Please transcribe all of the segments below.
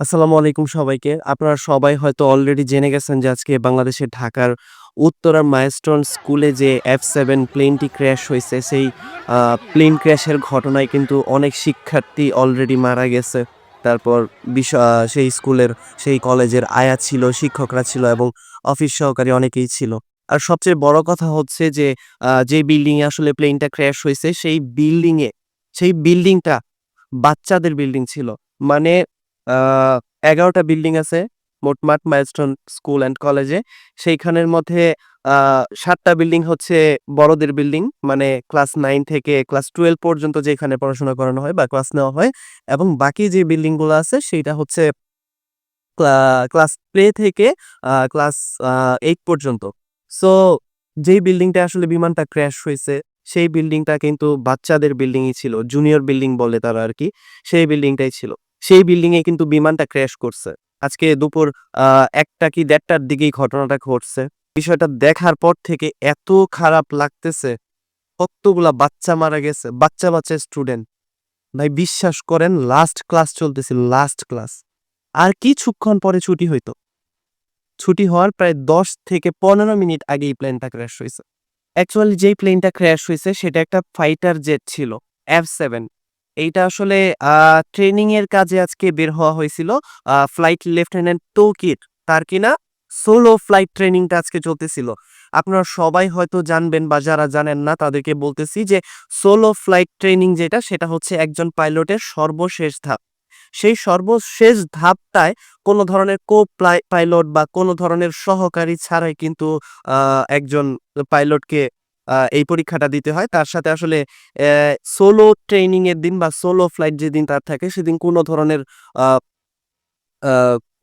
আসসালামু আলাইকুম সবাইকে। আপনারা সবাই হয়তো অলরেডি জেনে গেছেন যে আজকে বাংলাদেশের ঢাকার উত্তরার মাইলস্টোন স্কুলে যে এফ সেভেন প্লেনটি ক্র্যাশ হয়েছে সেই প্লেন ক্র্যাশের ঘটনায় কিন্তু অনেক শিক্ষার্থী অলরেডি মারা গেছে। তারপর সেই স্কুলের সেই কলেজের আয়া ছিল, শিক্ষকরা ছিল এবং অফিস সহকারী অনেকেই ছিল। আর সবচেয়ে বড় কথা হচ্ছে যে যে বিল্ডিং এ আসলে প্লেনটা ক্র্যাশ হয়েছে সেই বিল্ডিং এ সেই বিল্ডিংটা বাচ্চাদের বিল্ডিং ছিল। মানে ১১ বিল্ডিং আছে মোটমাট মাইলস্টোন স্কুল অ্যান্ড কলেজে। সেইখানের মধ্যে ৭ বিল্ডিং হচ্ছে বড়দের বিল্ডিং। মানে ক্লাস নাইন থেকে ক্লাস 12 পর্যন্ত যেখানে পড়াশোনা করানো হয় বা ক্লাস নেওয়া হয় এবং বাকি যে বিল্ডিংগুলো আছে, সেইটা হচ্ছে ক্লাস প্লে থেকে ক্লাস 8 পর্যন্ত। সো যেই বিল্ডিংটা আসলে বিমানটা ক্র্যাশ হয়েছে, সেই বিল্ডিংটা কিন্তু বাচ্চাদের বিল্ডিংই ছিল। জুনিয়র বিল্ডিং বলে তারা আর কি, সেই বিল্ডিংটাই ছিল। সেই বিল্ডিং এ কিন্তু বিমানটা ক্র্যাশ করছে। আজকে দুপুর ১টা কি ১.৫ টার দিকেই ঘটনাটা ঘটছে। বিষয়টা দেখার পর থেকে এত খারাপ লাগতেছে। কতগুলা বাচ্চা মারা গেছে। বাচ্চা, বাচ্চা স্টুডেন্ট। ভাই বিশ্বাস করেন লাস্ট ক্লাস চলতেছিল, লাস্ট ক্লাস। আর কিছুক্ষণ পরে ছুটি হইতো। ছুটি হওয়ার প্রায় ১০ থেকে ১৫ মিনিট আগেই প্লেনটা ক্র্যাশ হয়েছে অ্যাকচুয়ালি যেই প্লেনটা ক্র্যাশ হয়েছে সেটা একটা ফাইটার জেট ছিল। F7 এইটা আসলে ট্রেনিং এর কাজে আজকে বের হওয়া হয়েছিল। ফ্লাইট লেফটেন্যান্ট তৌকির তার কিনা সোলো ফ্লাইট ট্রেনিংটা আজকে চলতেছিল। আপনারা সবাই হয়তো জানবেন বা যারা জানেন না, তাদেরকে বলতেছি যে সোলো ফ্লাইট ট্রেনিং যেটা, সেটা হচ্ছে একজন পাইলটের সর্বশেষ ধাপ। সেই সর্বশেষ ধাপটায় কোনো ধরনের কো পাইলট বা কোনো ধরনের সহকারী ছাড়াই কিন্তু একজন পাইলটকে এই পরীক্ষাটা দিতে হয়। তার সাথে আসলে সোলো ট্রেনিং এর দিন বা সোলো ফ্লাইট যেদিন তার থাকে, সেদিন কোনো ধরনের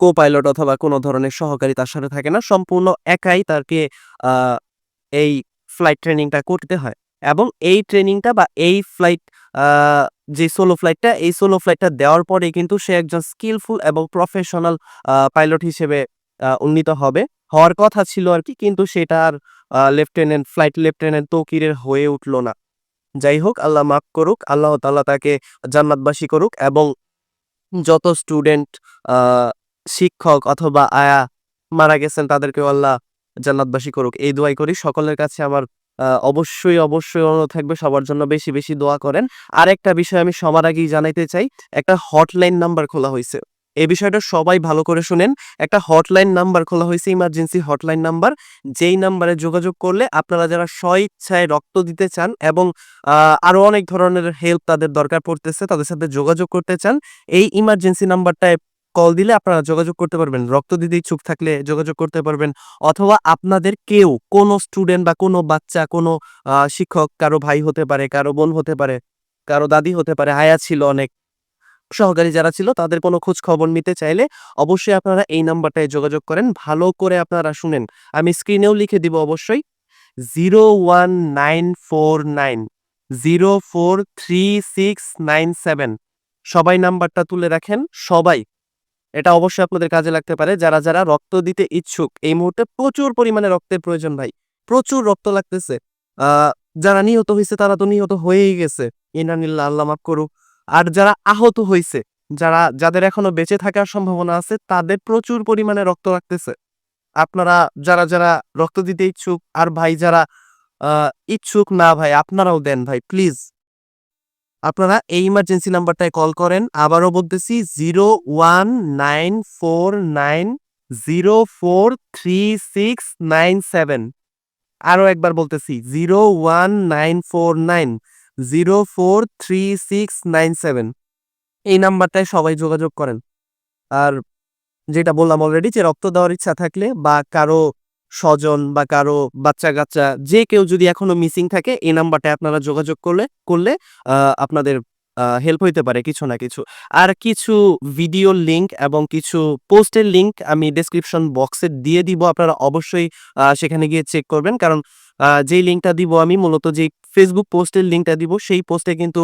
কো পাইলট অথবা কোনো ধরনের সহকারী তার সাথে থাকে না। সম্পূর্ণ একাই তাকে এই ফ্লাইট ট্রেনিংটা করতে হয়। এবং এই ট্রেনিংটা বা এই ফ্লাইট যে সোলো ফ্লাইটটা এই সোলো ফ্লাইটটা দেওয়ার পরেই কিন্তু সে একজন স্কিলফুল এবং প্রফেশনাল পাইলট হিসেবে উন্নীত হবে। হওয়ার কথা ছিল আর কি, কিন্তু সেটা আর লেফটেন্যান্ট ফ্লাইট লেফটেন্যান্ট তৌকিরের হয়ে উঠল না। যাই হোক আল্লাহ মাফ করুক। আল্লাহ তাআলা তাকে জান্নাতবাসী করুক এবং যত স্টুডেন্ট শিক্ষক অথবা আয়া মারা গেছেন তাদেরকেও আল্লাহ জান্নাতবাসী করুক। এই দোয়াই করি। সকলের কাছে আমার অবশ্যই, অবশ্যই অনুরোধ থাকবে সবার জন্য বেশি, বেশি দোয়া করেন। আর একটা বিষয় আমি সবার আগেই জানাইতে চাই। একটা হটলাইন নাম্বার খোলা হইছে। এই বিষয়টা সবাই ভালো করে শুনেন। একটা হটলাইন নাম্বার খোলা হয়েছে ইমার্জেন্সি হটলাইন নাম্বার। যেই নাম্বারে যোগাযোগ করলে আপনারা যারা স্বইচ্ছায় রক্ত দিতে চান এবং আ আরও অনেক ধরনের হেল্প তাদের দরকার পড়তেছে তাদের সাথে যোগাযোগ করতে চান। এই ইমার্জেন্সি নাম্বারটায় কল দিলে আপনারা যোগাযোগ করতে পারবেন। রক্ত দিতে ইচ্ছুক থাকলে যোগাযোগ করতে পারবেন। অথবা আপনাদের কেউ কোনো স্টুডেন্ট বা কোনো বাচ্চা কোনো শিক্ষক কারও ভাই হতে পারে, কারও বোন হতে পারে, কারও দাদি হতে পারে, আয়া ছিল অনেক। সহকারী যারা ছিল তাদের কোনো খোঁজ খবর নিতে চাইলে অবশ্যই আপনারা এই নাম্বারটায় যোগাযোগ করেন। ভালো করে আপনারা শুনেন। আমি স্ক্রিনেও লিখে দিব অবশ্যই। 01949 043697 সবাই নাম্বারটা তুলে রাখেন। সবাই। এটা অবশ্যই আপনাদের কাজে লাগতে পারে। যারা, যারা রক্ত দিতে ইচ্ছুক এই মুহূর্তে প্রচুর পরিমাণে রক্তের প্রয়োজন ভাই। প্রচুর রক্ত লাগতেছে। যারা নিহত হয়েছে তারা তো নিহত হয়েই গেছে। ইন্নালিল্লাহ আল্লাহ মাফ করুক। আর যারা আহত হইছে, যারা যাদের এখনও বেঁচে থাকার সম্ভাবনা আছে তাদের প্রচুর পরিমাণে রক্ত রাখতেছে আপনারা যারা, যারা রক্ত দিতে ইচ্ছুক আর ভাই যারা ইচ্ছুক না ভাই আপনারাও দেন ভাই প্লিজ। আপনারা এই ইমার্জেন্সি নাম্বারটায় কল করেন। আবারও বলতেছি zero one nine four nine zero four three six nine seven আরও একবার বলতেছি 01949 043697 এই নাম্বারটায় সবাই যোগাযোগ করেন। আর যেটা বললাম অলরেডি যে রক্ত দেওয়ার ইচ্ছা থাকলে বা কারও স্বজন বা কারও বাচ্চা-কাচ্চা, যে কেউ যদি এখনও মিসিং থাকে, এই নাম্বারটায় আপনারা যোগাযোগ করলে করলে আপনাদের হেল্প হইতে পারে কিছু না কিছু। আর কিছু ভিডিওর লিংক এবং কিছু পোস্টের লিংক আমি ডেসক্রিপশন বক্সে দিয়ে দিব। আপনারা অবশ্যই সেখানে গিয়ে চেক করবেন। কারণ যেই লিঙ্কটা দিব আমি মূলত যেই ফেসবুক পোস্টের লিঙ্কটা দিব সেই পোস্টে কিন্তু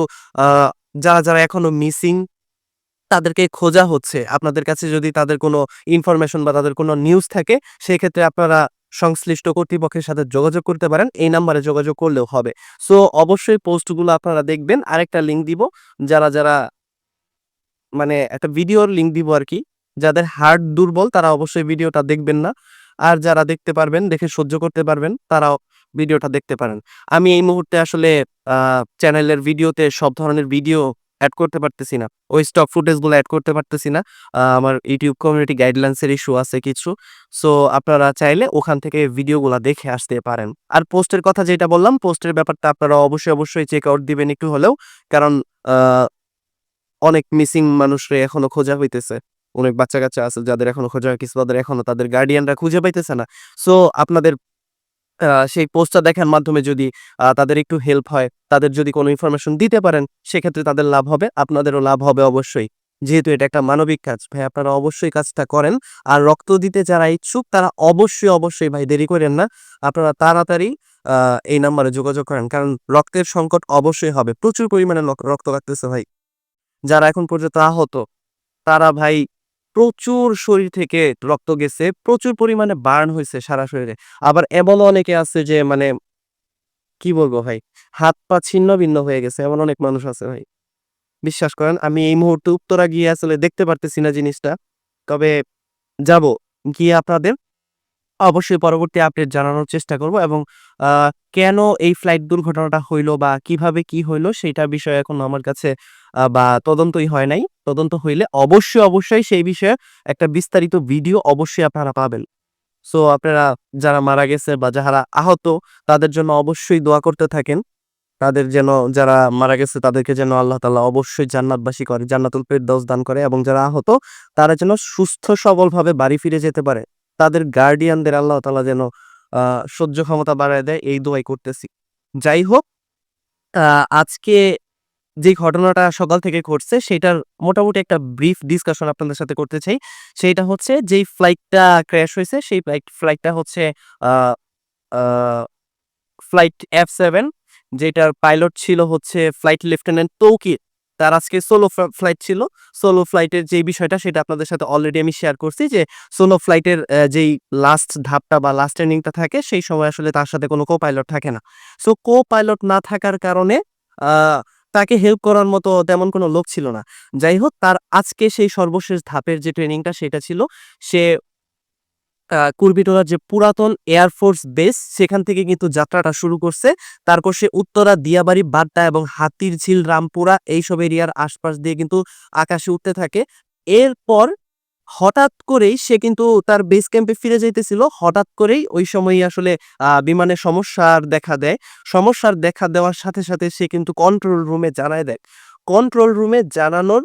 যারা, যারা এখনও মিসিং তাদেরকে খোঁজা হচ্ছে। আপনাদের কাছে যদি তাদের কোনো ইনফরমেশন বা তাদের কোনো নিউজ থাকে সেক্ষেত্রে আপনারা সংশ্লিষ্ট কর্তৃপক্ষের সাথে যোগাযোগ করতে পারেন। এই নাম্বারে যোগাযোগ করলেও হবে। সো অবশ্যই পোস্টগুলো আপনারা দেখবেন। আরেকটা লিংক দিব। যারা, যারা মানে একটা ভিডিওর লিঙ্ক দিব আর কি যাদের হার্ট দুর্বল তারা অবশ্যই ভিডিওটা দেখবেন না আর যারা দেখতে পারবেন দেখে সহ্য করতে পারবেন তারাও ভিডিওটা দেখতে পারেন। আমি এই মুহূর্তে আসলে চ্যানেলের ভিডিওতে সব ধরনের ভিডিও অ্যাড করতে পারতেছি না। ওই স্টক ফুটেজগুলো অ্যাড করতে পারতেছি না। আমার ইউটিউব কমিউনিটি গাইডলাইন্সের ইস্যু আছে কিছু। সো আপনারা চাইলে ওখান থেকে ভিডিওগুলো দেখে আসতে পারেন। আর পোস্টের কথা যেটা বললাম, পোস্টের ব্যাপারটা আপনারা অবশ্যই অবশ্যই চেক আউট দিবেন একটু হলেও। কারণ অনেক মিসিং মানুষরে এখনও খোঁজা হইতেছে। অনেক বাচ্চা কাচ্চা আছে যাদের এখনও খোঁজা কিছু তাদের এখনও তাদের গার্ডিয়ানরা খুঁজে পাইতেছে না। সো আপনাদের সেই পোস্টটা দেখার মাধ্যমে যদি তাদের একটু হেল্প হয়, তাদের যদি কোনো ইনফরমেশন দিতে পারেন, সেক্ষেত্রে তাদের লাভ হবে, আপনাদেরও লাভ হবে অবশ্যই। যেহেতু এটা একটা মানবিক কাজ, ভাই, আপনারা অবশ্যই কাজটা করেন, আর রক্ত দিতে যারা ইচ্ছুক, তারা অবশ্যই অবশ্যই, ভাই, দেরি করেন না, আপনারা তাড়াতাড়ি এই নাম্বারে যোগাযোগ করেন, কারণ রক্তের সংকট অবশ্যই হবে, প্রচুর পরিমাণে রক্ত কাটতেছে ভাই। যারা এখন পর্যন্ত আহত, তারা, ভাই প্রচুর শরীর থেকে রক্ত গেছে, প্রচুর পরিমাণে বার্ন হয়েছে সারা শরীরে। আবার এমন অনেকে আছে যে মানে কি বলব ভাই, হাত পা ছিন্ন ভিন্ন হয়ে গেছে, এমন অনেক মানুষ আছে ভাই। বিশ্বাস করেন, আমি এই মুহূর্তে উত্তরা গিয়ে আসলে দেখতে পারতেছি না জিনিসটা। তবে যাব, গিয়ে আপনাদের অবশ্যই পরবর্তী আপডেট জানানোর চেষ্টা করব এবং কেন এই ফ্লাইট দুর্ঘটনাটা হইল বা কীভাবে কি হইল সেটা বিষয়ে এখন আমার কাছে বা তদন্তই হয় নাই। তদন্ত হইলে অবশ্যই অবশ্যই সেই বিষয়ে একটা বিস্তারিত ভিডিও অবশ্যই আপনারা পাবেন। সো আপনারা যারা মারা গেছে বা যারা আহত, তাদের জন্য অবশ্যই দোয়া করতে থাকেন। তাদের যেন, যারা মারা গেছে তাদেরকে যেন আল্লাহ তাআলা অবশ্যই জান্নাতবাসী করে, জান্নাতুল ফেরদৌস দান করে এবং যারা আহত, তারা যেন সুস্থ সবলভাবে বাড়ি ফিরে যেতে পারে। তাদের গার্ডিয়ানদের আল্লাহ তালা যেন সহ্য ক্ষমতা বাড়ায় দেয়, এই দোয়াই করতেছি। যাই হোক আজকে যে ঘটনাটা সকাল থেকে ঘটছে, সেটার মোটামুটি একটা ব্রিফ ডিসকাশন আপনাদের সাথে করতে চাই। সেইটা হচ্ছে, যেই ফ্লাইটটা ক্র্যাশ হয়েছে, সেই ফ্লাইট ফ্লাইটটা হচ্ছে ফ্লাইট এফ সেভেন যেটার পাইলট ছিল হচ্ছে ফ্লাইট লেফটেন্যান্ট তৌকির। তার আজকে সোলো ফ্লাইট ছিল। সোলো ফ্লাইটের যে বিষয়টা সেটা আপনাদের সাথে অলরেডি আমি শেয়ার করছি যে সোলো ফ্লাইটের যেই লাস্ট ধাপটা বা লাস্ট ট্রেনিংটা থাকে, সেই সময় আসলে তার সাথে কোনো কো পাইলট থাকে না। সো কো পাইলট না থাকার কারণে তাকে হেল্প করার মতো তেমন কোনো লোক ছিল না। যাই হোক, তার আজকে সেই সর্বশেষ ধাপের যে ট্রেনিংটা সেটা ছিল, সে কুর্বিটোলার যে পুরাতন এয়ারফোর্স বেস সেখান থেকে কিন্তু যাত্রাটা শুরু করছে। তারপর সে উত্তরা, দিয়াবাড়ি, বাড্ডা এবং হাতির ঝিল, রামপুরা এইসব এরিয়ার আশপাশ দিয়ে কিন্তু আকাশে উঠতে থাকে। এরপর হঠাৎ করেই সে কিন্তু তার বেস ক্যাম্পে ফিরে যাইতেছিল। হঠাৎ করেই ওই সময়ই আসলে বিমানে সমস্যার দেখা দেয়। সমস্যার দেখা দেওয়ার সাথে সাথে সে কিন্তু কন্ট্রোল রুমে জানায় দেয়। কন্ট্রোল রুমে জানানোর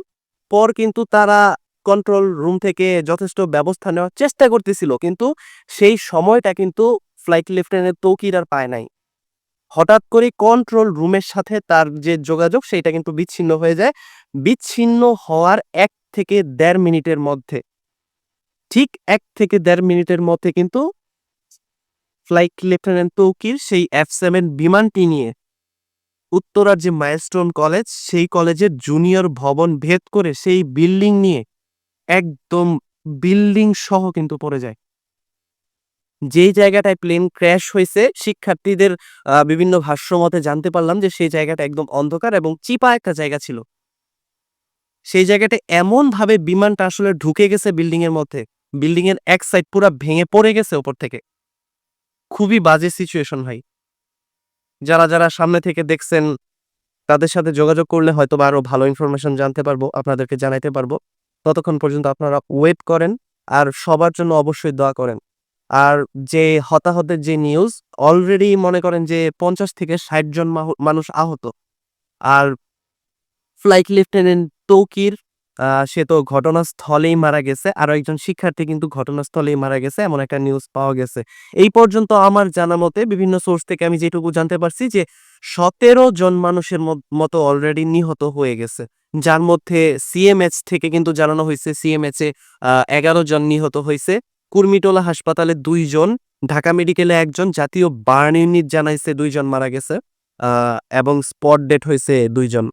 পর কিন্তু তারা কন্ট্রোল রুম থেকে যথেষ্ট ব্যবস্থা নেওয়ার চেষ্টা করতেছিল, কিন্তু সেই সময়টা কিন্তু ফ্লাইট লেফটেন্যান্ট তৌকির আর পায় নাই। হঠাৎ করে কন্ট্রোল রুমের সাথে তার যে যোগাযোগ সেটা কিন্তু বিচ্ছিন্ন হয়ে যায়। বিচ্ছিন্ন হওয়ার এক থেকে দেড় মিনিটের মধ্যে, ঠিক এক থেকে দেড় মিনিটের মধ্যে কিন্তু ফ্লাইট লেফটেন্যান্ট তৌকির সেই এফ সেভেন বিমানটি নিয়ে উত্তরার যে মাইলস্টোন কলেজ সেই কলেজের জুনিয়র ভবন ভেদ করে সেই বিল্ডিং নিয়ে একদম বিল্ডিং সহ কিন্তু পড়ে যায়। যেই জায়গাটায় প্লেন ক্র্যাশ হয়েছে, শিক্ষার্থীদের বিভিন্ন ভাষ্যমতে জানতে পারলাম যে সেই জায়গাটা একদম অন্ধকার এবং চিপা একটা জায়গা ছিল। সেই জায়গাটা এমন ভাবে বিমানটা আসলে ঢুকে গেছে বিল্ডিং এর মধ্যে। বিল্ডিং এর এক সাইড পুরা ভেঙে পড়ে গেছে ওপর থেকে। খুবই বাজে সিচুয়েশন ভাই। যারা যারা সামনে থেকে দেখছেন, তাদের সাথে যোগাযোগ করলে হয়তো আরও ভালো ইনফরমেশন জানতে পারব, আপনাদেরকে জানাইতে পারব। ততক্ষণ পর্যন্ত আপনারা ওয়েট করেন আর সবার জন্য অবশ্যই দোয়া করেন। আর যে হতাহতের যে নিউজ অলরেডি মনে করেন যে পঞ্চাশ থেকে ষাট জন মানুষ আহত। আর ফ্লাইট লেফটেন্যান্ট তৌকির সে তো ঘটনাস্থলেই মারা গেছে। আরও একজন শিক্ষার্থী কিন্তু ঘটনাস্থলেই মারা গেছে, এমন একটা নিউজ পাওয়া গেছে। এই পর্যন্ত আমার জানা মতে বিভিন্ন সোর্স থেকে আমি যেটুকু জানতে পারছি যে সতেরো জন মানুষের মতো অলরেডি নিহত হয়ে গেছে। যার মধ্যে সিএমএচ থেকে কিন্তু জানানো হয়েছে। সিএমএচ এগারো জন নিহত হয়েছে। কুর্মিটোলা হাসপাতালে দুইজন ঢাকা মেডিকেলে একজন জাতীয় বার্ন ইউনিট জানাইছে দুইজন মারা গেছে এবং স্পট ডেট হয়েছে দুইজন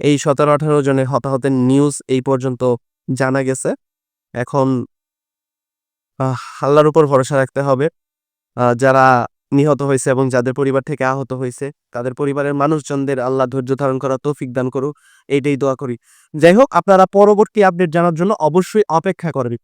এই সতেরো আঠারো জনের হতাহতের নিউজ এই পর্যন্ত জানা গেছে। এখন আহ, আল্লাহর উপর ভরসা রাখতে হবে। যারা নিহত হয়েছে এবং যাদের পরিবার থেকে আহত হয়েছে, তাদের পরিবারের মানুষজনদের আল্লাহ ধৈর্য ধারণ করা তৌফিক দান করুক, এইটাই দোয়া করি। যাই হোক, আপনারা পরবর্তী আপডেট জানার জন্য অবশ্যই অপেক্ষা করবেন।